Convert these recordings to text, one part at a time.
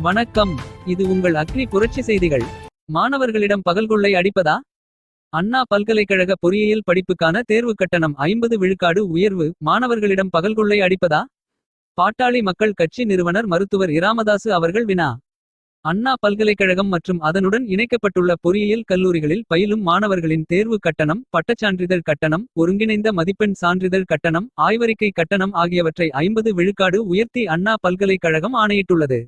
வணக்கம். இது உங்கள் அக்னி புரட்சி செய்திகள். மாணவர்களிடம் பகல் கொள்ளை அடிப்பதா? அண்ணா பல்கலைக்கழக பொறியியல் படிப்புக்கான தேர்வு கட்டணம் ஐம்பது விழுக்காடு உயர்வு. மாணவர்களிடம் பகல் கொள்ளை அடிப்பதா? பாட்டாளி மக்கள் கட்சி நிறுவனர் மருத்துவர் இராமதாசு அவர்கள் வினா. அண்ணா பல்கலைக்கழகம் மற்றும் அதனுடன் இணைக்கப்பட்டுள்ள பொறியியல் கல்லூரிகளில் பயிலும் மாணவர்களின் தேர்வு கட்டணம் பட்டச்சான்றிதழ் கட்டணம் ஒருங்கிணைந்த மதிப்பெண் சான்றிதழ் கட்டணம் ஆய்வறிக்கை கட்டணம் ஆகியவற்றை ஐம்பது விழுக்காடு உயர்த்தி அண்ணா பல்கலைக்கழகம் ஆணையிட்டுள்ளது.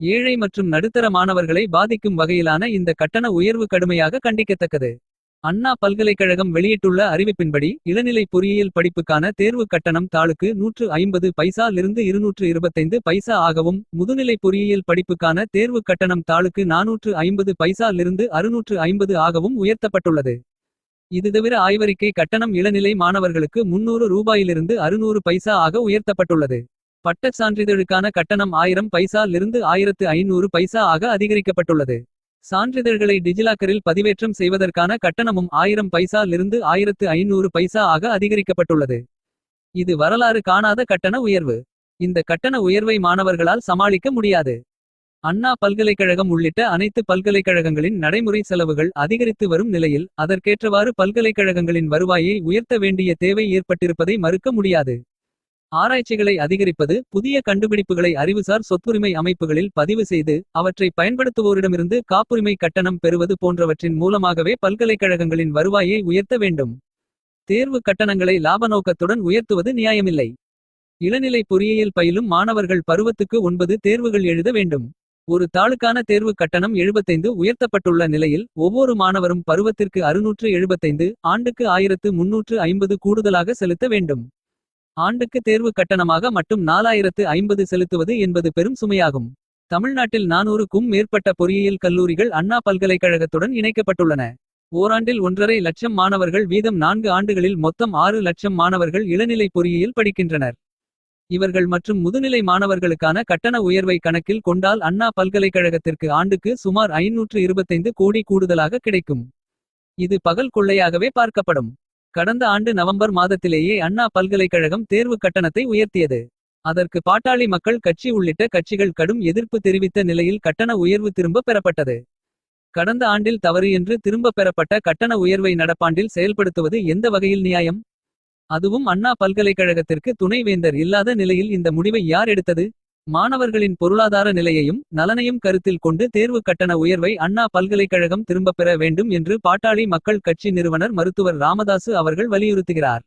ஏழை மற்றும் நடுத்தர மாணவர்களை பாதிக்கும் வகையிலான இந்த கட்டண உயர்வு கடுமையாக கண்டிக்கத்தக்கது. அண்ணா பல்கலைக்கழகம் வெளியிட்டுள்ள அறிவிப்பின்படி இளநிலை பொறியியல் படிப்புக்கான தேர்வு கட்டணம் தாளுக்கு நூற்று ஐம்பது பைசாலிருந்து இருநூற்று இருபத்தைந்து பைசா ஆகவும் முதுநிலை பொறியியல் படிப்புக்கான தேர்வு கட்டணம் தாளுக்கு நானூற்று ஐம்பது பைசாலிருந்து அறுநூற்று ஐம்பது ஆகவும் உயர்த்தப்பட்டுள்ளது. இது தவிர ஆய்வறிக்கை கட்டணம் இளநிலை மாணவர்களுக்கு முன்னூறு ரூபாயிலிருந்து அறுநூறு பைசா ஆக உயர்த்தப்பட்டுள்ளது. பட்டச் சான்றிதழுக்கான கட்டணம் ஆயிரம் பைசாலிருந்து ஆயிரத்து ஐநூறு பைசா ஆக அதிகரிக்கப்பட்டுள்ளது. சான்றிதழ்களை டிஜிலாக்கரில் பதிவேற்றம் செய்வதற்கான கட்டணமும் ஆயிரம் பைசாலிருந்து ஆயிரத்து ஐநூறு பைசா ஆக அதிகரிக்கப்பட்டுள்ளது. இது வரலாறு காணாத கட்டண உயர்வு. இந்த கட்டண உயர்வை மாணவர்களால் சமாளிக்க முடியாது. அண்ணா பல்கலைக்கழகம் உள்ளிட்ட அனைத்து பல்கலைக்கழகங்களின் நடைமுறை செலவுகள் அதிகரித்து வரும் நிலையில் அதற்கேற்றவாறு பல்கலைக்கழகங்களின் வருவாயை உயர்த்த வேண்டிய தேவை ஏற்பட்டிருப்பதை மறுக்க முடியாது. ஆராய்ச்சிகளை அதிகரிப்பது புதிய கண்டுபிடிப்புகளை அறிவுசார் சொத்துரிமை அமைப்புகளில் பதிவு செய்து அவற்றை பயன்படுத்துவோரிடமிருந்து காப்புரிமை கட்டணம் பெறுவது போன்றவற்றின் மூலமாகவே பல்கலைக்கழகங்களின் வருவாயை உயர்த்த வேண்டும். தேர்வு கட்டணங்களை லாப நோக்கத்துடன் உயர்த்துவது நியாயமில்லை. இளநிலை பொறியியல் பயிலும் மாணவர்கள் பருவத்துக்கு ஒன்பது தேர்வுகள் எழுத வேண்டும். ஒரு தாளுக்கான தேர்வு கட்டணம் எழுபத்தைந்து உயர்த்தப்பட்டுள்ள நிலையில் ஒவ்வொரு மாணவரும் பருவத்திற்கு அறுநூற்று எழுபத்தைந்து ஆண்டுக்கு ஆயிரத்து முன்னூற்று ஐம்பது கூடுதலாக செலுத்த வேண்டும். ஆண்டுக்கு தேர்வு கட்டணமாக மட்டும் நாலாயிரத்து ஐம்பது செலுத்துவது என்பது பெரும் சுமையாகும். தமிழ்நாட்டில் நானூறுக்கும் மேற்பட்ட பொறியியல் கல்லூரிகள் அண்ணா பல்கலைக்கழகத்துடன் இணைக்கப்பட்டுள்ளன. ஓராண்டில் ஒன்றரை லட்சம் மாணவர்கள் வீதம் நான்கு ஆண்டுகளில் மொத்தம் ஆறு லட்சம் மாணவர்கள் இளநிலை பொறியியல் படிக்கின்றனர். இவர்கள் மற்றும் முதுநிலை மாணவர்களுக்கான கட்டண உயர்வை கணக்கில் கொண்டால் அண்ணா பல்கலைக்கழகத்திற்கு ஆண்டுக்கு சுமார் ஐநூற்று இருபத்தைந்து கோடி கூடுதலாக கிடைக்கும். இது பகல் கொள்ளையாகவே பார்க்கப்படும். கடந்த ஆண்டு நவம்பர் மாதத்திலேயே அண்ணா பல்கலைக்கழகம் தேர்வு கட்டணத்தை உயர்த்தியது. அதற்கு பாட்டாளி மக்கள் கட்சி உள்ளிட்ட கட்சிகள் கடும் எதிர்ப்பு தெரிவித்த நிலையில் கட்டண உயர்வு திரும்ப பெறப்பட்டது. கடந்த ஆண்டில் தவறு என்று திரும்ப பெறப்பட்ட கட்டண உயர்வை நடப்பாண்டில் செயல்படுத்துவது எந்த வகையில் நியாயம்? அதுவும் அண்ணா பல்கலைக்கழகத்திற்கு துணைவேந்தர் இல்லாத நிலையில் இந்த முடிவை யார் எடுத்தது? மாணவர்களின் பொருளாதார நிலையையும் நலனையும் கருத்தில் கொண்டு தேர்வு கட்டண உயர்வை அண்ணா பல்கலைக்கழகம் திரும்பப் பெற வேண்டும் என்று பாட்டாளி மக்கள் கட்சி நிறுவனர் மருத்துவர் ராமதாசு அவர்கள் வலியுறுத்துகிறார்.